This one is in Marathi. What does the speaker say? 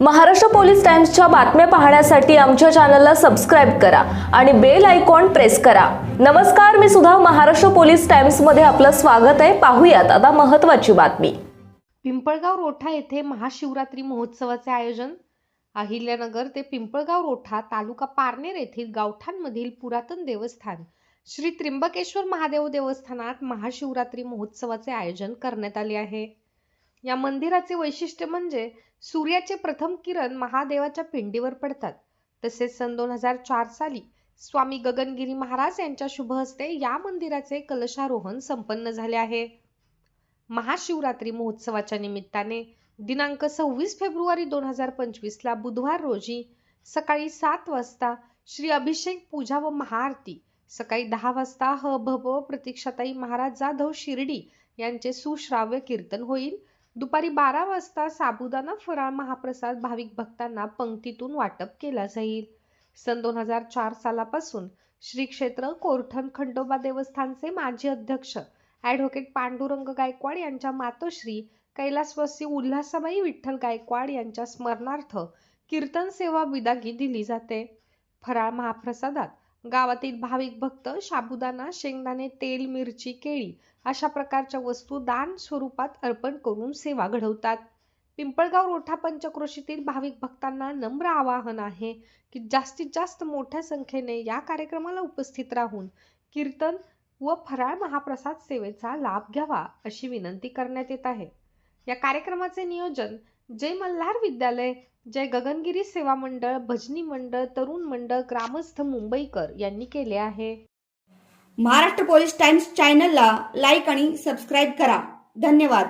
महाराष्ट्र पोलीस टाइम्सच्या बातम्या पाहण्यासाठी आमच्या चॅनलला सबस्क्राईब करा आणि बेल आयकॉन प्रेस करा. नमस्कार मी सुद्धा महाराष्ट्र पोलीस टाइम्समध्ये आपलं स्वागत आहे. पाहूयात आता महत्वाची बातमी. पिंपळगाव रोठा येथे महाशिवरात्री महोत्सवाचे आयोजन. अहिल्यानगर ते पिंपळगाव रोठा तालुका पारनेर येथील गावठाणमधील पुरातन देवस्थान. श्री त्र्यंबकेश्वर महादेव देवस्थानात महाशिवरात्री महोत्सवाचे आयोजन करण्यात आले आहे. या मंदिराचे वैशिष्ट्य म्हणजे सूर्याचे प्रथम किरण महादेवाच्या पिंडीवर पडतात. तसेच सन दोन हजार चार साली स्वामी गगनगिरी महाराज यांच्या शुभ हस्ते या मंदिराचे कलशारोहण संपन्न झाले आहे. महाशिवरात्री महोत्सवाच्या निमित्ताने दिनांक सव्वीस फेब्रुवारी दोन हजार पंचवीसला बुधवार रोजी सकाळी सात वाजता श्री अभिषेक पूजा व महाआरती सकाळी दहा वाजता ह भ प्रतीक्षाताई महाराज जाधव शिर्डी यांचे सुश्राव्य कीर्तन होईल. दुपारी बारा वाजता साबुदाणा फराळ महाप्रसाद भाविक भक्तांना पंक्तीतून वाटप केला जाईल. सन दोन हजार चार सालापासून श्री क्षेत्र कोरठण खंडोबा देवस्थानचे माजी अध्यक्ष ॲडव्होकेट पांडुरंग गायकवाड यांच्या मातोश्री कैलासवासी उल्हासाबाई विठ्ठल गायकवाड यांच्या स्मरणार्थ कीर्तन सेवा विदागी दिली जाते. फराळ महाप्रसादात गावातील भाविक भक्त साबुदाणा शेंगदाणे तेल मिरची केळी अशा प्रकारच्या वस्तू दान स्वरूपात अर्पण करून सेवा घडवतात. पिंपळगाव रोठा पंचक्रोशीतील भाविक भक्तांना नम्र आवाहन आहे की जास्तीत जास्त मोठ्या संख्येने या कार्यक्रमाला उपस्थित राहून कीर्तन व फराळ महाप्रसाद सेवेचा लाभ घ्यावा अशी विनंती करण्यात येत आहे. या कार्यक्रमाचे नियोजन जय मल्हार विद्यालय जय गगनगिरी सेवा मंडळ भजनी मंडळ तरुण मंडळ ग्रामस्थ मुंबईकर यांनी केले आहे. महाराष्ट्र पोलीस टाइम्स चॅनलला लाईक आणि सबस्क्राईब करा. धन्यवाद.